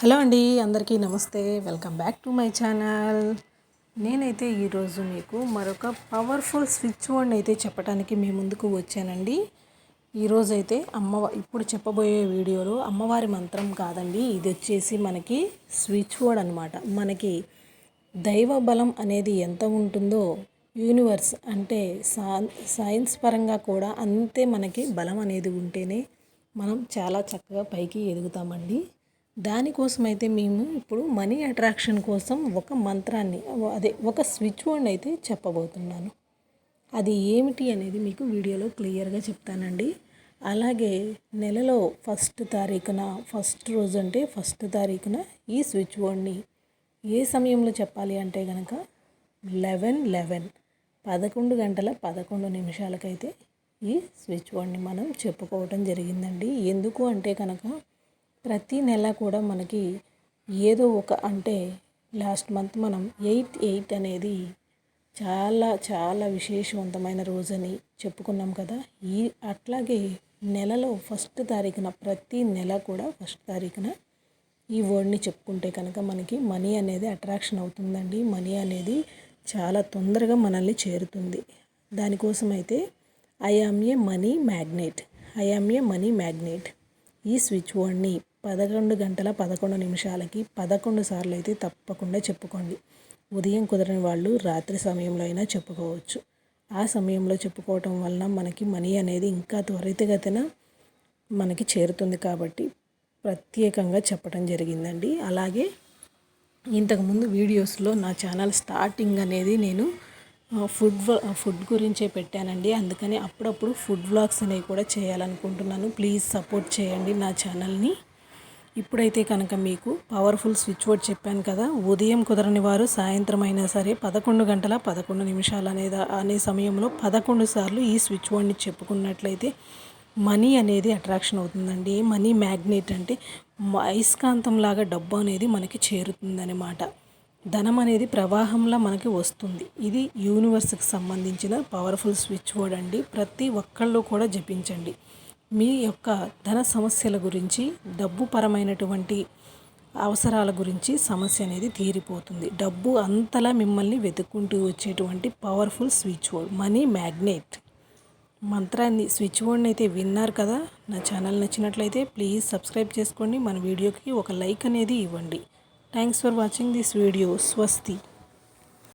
Hello అండి అందరికీ నమస్తే. Welcome back to my channel. నేనైతే ఈరోజు మీకు మరొక పవర్ఫుల్ స్విచ్ బోర్డ్ అయితే చెప్పడానికి మీ ముందుకు వచ్చానండి. ఈరోజు అయితే అమ్మ ఇప్పుడు చెప్పబోయే వీడియోలో అమ్మవారి మంత్రం కాదండి. ఇది వచ్చేసి మనకి స్విచ్ బోర్డ్ అనమాట మనకి దైవ బలం అనేది ఎంత ఉంటుందో యూనివర్స్ అంటే సా సైన్స్ పరంగా కూడా అంతే మనకి బలం అనేది ఉంటేనే మనం చాలా చక్కగా పైకి ఎదుగుతామండి. దానికోసం అయితే మేము ఇప్పుడు మనీ అట్రాక్షన్ కోసం ఒక మంత్రాన్ని అదే ఒక స్విచ్ బోర్డ్ అయితే చెప్పబోతున్నాను. అది ఏమిటి అనేది మీకు వీడియోలో క్లియర్గా చెప్తానండి. అలాగే నెలలో ఫస్ట్ తారీఖున ఫస్ట్ రోజు అంటే ఫస్ట్ తారీఖున ఈ స్విచ్ బోర్డ్ని ఏ సమయంలో చెప్పాలి అంటే కనుక లెవెన్ లెవెన్ పదకొండు గంటల పదకొండు నిమిషాలకైతే ఈ స్విచ్ బోర్డ్ని మనం చెప్పుకోవటం జరిగిందండి. ఎందుకు అంటే కనుక ప్రతి నెల కూడా మనకి ఏదో ఒక అంటే లాస్ట్ మంత్ మనం ఎయిట్ ఎయిట్ అనేది చాలా చాలా విశేషవంతమైన రోజని చెప్పుకున్నాం కదా. ఈ అట్లాగే నెలలో ఫస్ట్ తారీఖున ప్రతి నెల కూడా ఫస్ట్ తారీఖున ఈ వర్డ్ని చెప్పుకుంటే కనుక మనకి మనీ అనేది అట్రాక్షన్ అవుతుందండి. మనీ అనేది చాలా తొందరగా మనల్ని చేరుతుంది. దానికోసం అయితే I am a money magnet I am a money magnet ఈ స్విచ్ వర్డ్ని పదకొండు గంటల పదకొండు నిమిషాలకి పదకొండు సార్లు అయితే తప్పకుండా చెప్పుకోండి. ఉదయం కుదరని వాళ్ళు రాత్రి సమయంలో అయినా చెప్పుకోవచ్చు. ఆ సమయంలో చెప్పుకోవటం వలన మనకి మనీ అనేది ఇంకా త్వరితగతిన మనకి చేరుతుంది కాబట్టి ప్రత్యేకంగా చెప్పడం జరిగిందండి. అలాగే ఇంతకుముందు వీడియోస్లో నా ఛానల్ స్టార్టింగ్ అనేది నేను ఫుడ్ ఫుడ్ గురించే పెట్టానండి. అందుకని అప్పుడప్పుడు ఫుడ్ వ్లాగ్స్ అనేవి కూడా చేయాలనుకుంటున్నాను. ప్లీజ్ సపోర్ట్ చేయండి నా ఛానల్ని. ఇప్పుడైతే కనుక మీకు పవర్ఫుల్ స్విచ్ బోర్డ్ చెప్పాను కదా ఉదయం కుదరని వారు సాయంత్రం అయినా సరే పదకొండు గంటల పదకొండు నిమిషాలు అనే అనే సమయంలో పదకొండు సార్లు ఈ స్విచ్ బోర్డ్ని చెప్పుకున్నట్లయితే మనీ అనేది అట్రాక్షన్ అవుతుందండి. మనీ మ్యాగ్నెట్ అంటే అయస్కాంతంలాగా డబ్బు అనేది మనకి చేరుతుందన్నమాట. ధనం అనేది ప్రవాహంలా మనకి వస్తుంది. ఇది యూనివర్స్కి సంబంధించిన పవర్ఫుల్ స్విచ్ బోర్డ్ అండి. ప్రతి ఒక్కళ్ళు కూడా జపించండి. మీ యొక్క ధన సమస్యల గురించి డబ్బు పరమైనటువంటి అవసరాల గురించి సమస్య అనేది తీరిపోతుంది. డబ్బు అంతలా మిమ్మల్ని వెతుక్కుంటూ వచ్చేటువంటి powerful switch board money magnet మంత్రాన్ని స్విచ్ బోర్డ్ని అయితే విన్నారు కదా? నా ఛానల్ నచ్చినట్లయితే ప్లీజ్ సబ్స్క్రైబ్ చేసుకోండి. మన వీడియోకి ఒక లైక్ అనేది ఇవ్వండి. Thanks for watching this video స్వస్తి